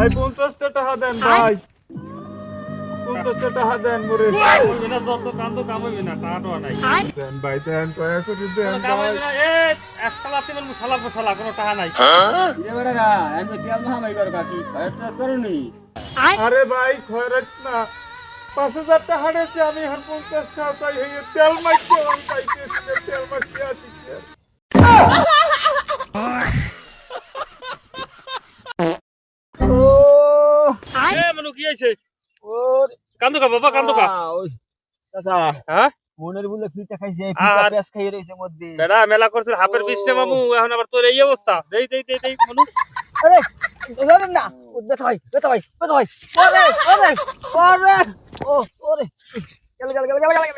ভাই পঞ্চাশটা টাকা দেন ভাই। পঞ্চাশটা টাকা দেন মোরে না যত কান্দো কাম হইবে না টাকা নাই। দেন ভাই দেন করে দেন কোনো কাম হইবে না এ একটা লাতি মারমু শালা শালা কোনো টাকা নাই। কিরে বেটা না আমি তেল মাহামাই কর কাকি খরচটা করুনি। আরে ভাই খয়রাত না। পাঁচ হাজার টাকা হারেছে আমি এখন পঞ্চাশ টাকা চাই হয়ে তেল পাইতেছি তেল মারতে আসি কে? ও এ মানু কি হইছে ওর কান্দো কা বাবা কান্দো কা চাচা হ্যাঁ মনের বলে ফিটা খাইছে ফিটা পেঁয়াজ খাইয়ে রইছে মধ্যে বেড়া মেলা করছে হাফের বিশটা মামু এখন আবার তোর এই অবস্থা দেই দেই দেই দেই মানু আরে ধরে না ও, ব্যথা ভাই ব্যথা ভাই ব্যথা ভাই ওরে ওরে ওরে ও ওরে গেল গেল গেল গেল গেল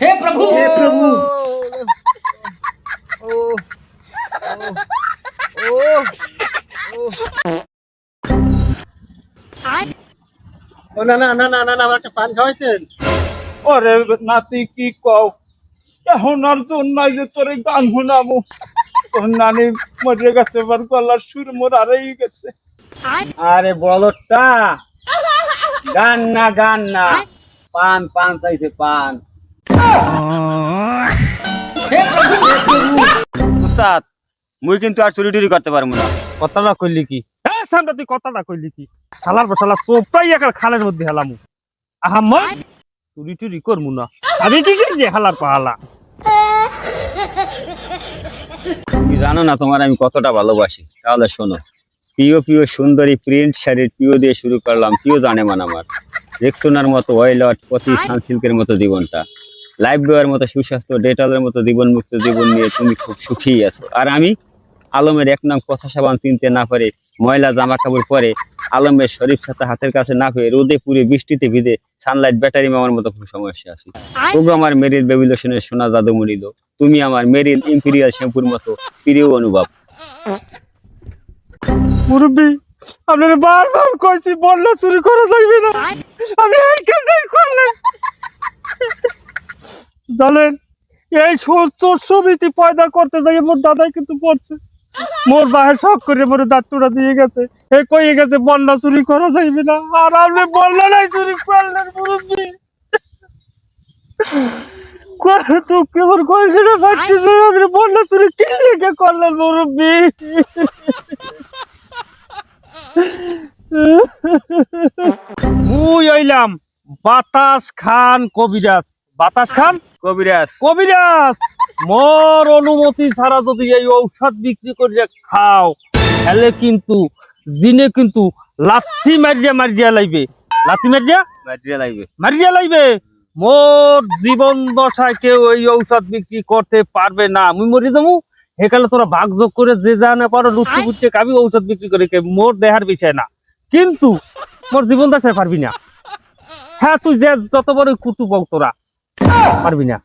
হে প্রভু হে প্রভু ও ও ও ও না না না না না না আমার একটা পান খাওয়াইতেন। ওরে নাতি কি কও? এখন আর তোর নাই যে তোর গান শুনামু তোর নানি মরে গেছে এবার গলার সুর মোর আরেই গেছে। আরে বলটা গান না গান না। পান পান চাইছে পান। উস্তাদ মুই কিন্তু আর চুরি টুরি করতে পারব না। কথাটা কইলি কি? হ্যাঁ তুই কথাটা কইলি কি? শালার বসালা সোপটাই একার খালের মধ্যে হেলামু। চুরি টুরি করমু না। আমি কি করি হালার পাহালা তুমি জানো না তোমার আমি কতটা ভালোবাসি। তাহলে শোনো প্রিয় প্রিয় সুন্দরী প্রিন্ট শাড়ির প্রিয় দিয়ে শুরু করলাম। প্রিয় জানে মান আমার। রেক্সোনার মতো ওয়েলট প্রতি সানসিল্কের মতো জীবনটা। লাইফ বয়ের মতো সুস্বাস্থ্য ডেটলের মতো জীবনমুক্ত জীবন নিয়ে তুমি খুব সুখী আছো। আর আমি আলমের এক নাম কথা সাবান চিনতে না পারে ময়লা জামা কাপড় পরে আলমের শরীফ ছাতা হাতের কাছে না পেয়ে রোদে পুড়ে বৃষ্টিতে ভিজে সানলাইট ব্যাটারি মামার মতো খুব সমস্যা আছি। তবু আমার মেরিল বেবিলোশনের সোনা জাদু মরিল। তুমি আমার মেরিল ইম্পিরিয়াল শ্যাম্পুর মতো প্রিয় অনুভব। মুরব্বী আপনার বারবার কইছি চুরি করা যাইবে না। কেমন করলেন। জানেন এই সমিতি পয়দা করতে যাই মোর দাদাই কিন্তু পড়ছে মোর বাহে শখ করে মোর দাঁতটা দিয়ে গেছে। এ কইয়ে গেছে বন্যা চুরি করা যাইবে না। আর আপনি বন্যা নাই চুরি করলেন মুরব্বী। তুই কেমন কইছিল ভাবছি আপনি বন্যা চুরি কি লেগে করলেন মুরব্বী। মুই আইলাম বাতাস খান কবিরাজ। বাতাস খান? কবিরাজ। কবিরাজ! মোর অনুমতি ছাড়া যদি এই ঔষধ বিক্রি করে খাও তাহলে কিন্তু জিনে কিন্তু লাথি মারিয়া মারিয়া লাইবে। লাথি মারিয়া? ব্যাটারি লাগবে মারিয়া লাইবে? মোর জীবন দশায় কেউ এই ঔষধ বিক্রি করতে পারবে না। মুই মরি যাব সেকালে তোরা ভাগযোগ করে যে যা না পারো লুটতে ফুটতে কাবি ঔষধ বিক্রি করে কে মোর দেহার বিষয় না। কিন্তু মোর জীবন দশায় পারবি না। হ্যাঁ তুই যে যত বড় কুতু পাও তোরা পারবি না।